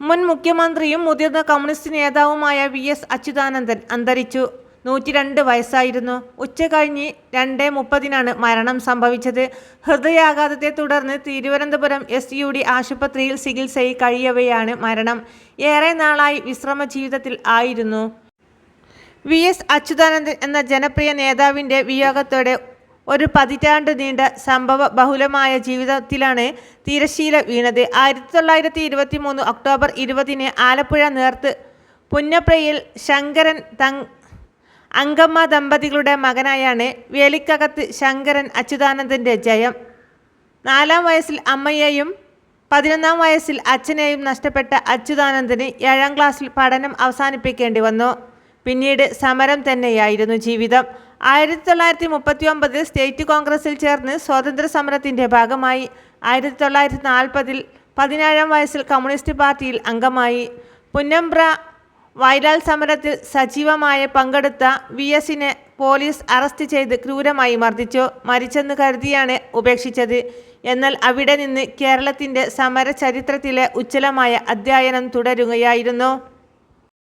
മുൻ മുഖ്യമന്ത്രിയും മുതിർന്ന കമ്മ്യൂണിസ്റ്റ് നേതാവുമായ വി എസ് അച്യുതാനന്ദൻ അന്തരിച്ചു. നൂറ്റി രണ്ട് വയസ്സായിരുന്നു ഉച്ചകഴിഞ്ഞ് രണ്ട് മുപ്പതിനാണ് മരണം സംഭവിച്ചത്. ഹൃദയാഘാതത്തെ തുടർന്ന് തിരുവനന്തപുരം എസ് യു ഡി ആശുപത്രിയിൽ ചികിത്സയിൽ കഴിയവെയാണ് മരണം. ഏറെ നാളായി വിശ്രമ ജീവിതത്തിൽ ആയിരുന്നു. വി എസ് അച്യുതാനന്ദൻ എന്ന ജനപ്രിയ നേതാവിന്റെ വിയോഗത്തോടെ ഒരു പതിറ്റാണ്ട് നീണ്ട സംഭവ ബഹുലമായ ജീവിതത്തിലാണ് തിരശീല വീണത്. ആയിരത്തി തൊള്ളായിരത്തി ഇരുപത്തി മൂന്ന് ഒക്ടോബർ ഇരുപതിന് ആലപ്പുഴ നേർത്ത് പുന്നപ്രയിൽ ശങ്കരൻ തങ് അങ്കമ്മ ദമ്പതികളുടെ മകനായാണ് വേലിക്കകത്ത് ശങ്കരൻ അച്യുതാനന്ദന്റെ ജയം. നാലാം വയസ്സിൽ അമ്മയെയും പതിനൊന്നാം വയസ്സിൽ അച്ഛനെയും നഷ്ടപ്പെട്ട അച്യുതാനന്ദന് ഏഴാം ക്ലാസ്സിൽ പഠനം അവസാനിപ്പിക്കേണ്ടി വന്നു. പിന്നീട് സമരം തന്നെയായിരുന്നു ജീവിതം. ആയിരത്തി തൊള്ളായിരത്തി മുപ്പത്തി ഒമ്പതിൽ സ്റ്റേറ്റ് കോൺഗ്രസിൽ ചേർന്ന് സ്വാതന്ത്ര്യ സമരത്തിന്റെ ഭാഗമായി. ആയിരത്തി തൊള്ളായിരത്തി നാൽപ്പതിൽ പതിനേഴാം വയസ്സിൽ കമ്മ്യൂണിസ്റ്റ് പാർട്ടിയിൽ അംഗമായി. പുന്നമ്പ്ര വയലാൽ സമരത്തിൽ സജീവമായ പങ്കെടുത്ത വി എസിനെ പോലീസ് അറസ്റ്റ് ചെയ്ത് ക്രൂരമായി മർദ്ദിച്ചു. മരിച്ചെന്ന് കരുതിയാണ് ഉപേക്ഷിച്ചത്. എന്നാൽ അവിടെ നിന്ന് കേരളത്തിന്റെ സമര ചരിത്രത്തിലെ ഉജ്ജ്വലമായ അധ്യയനം തുടരുകയായിരുന്നു.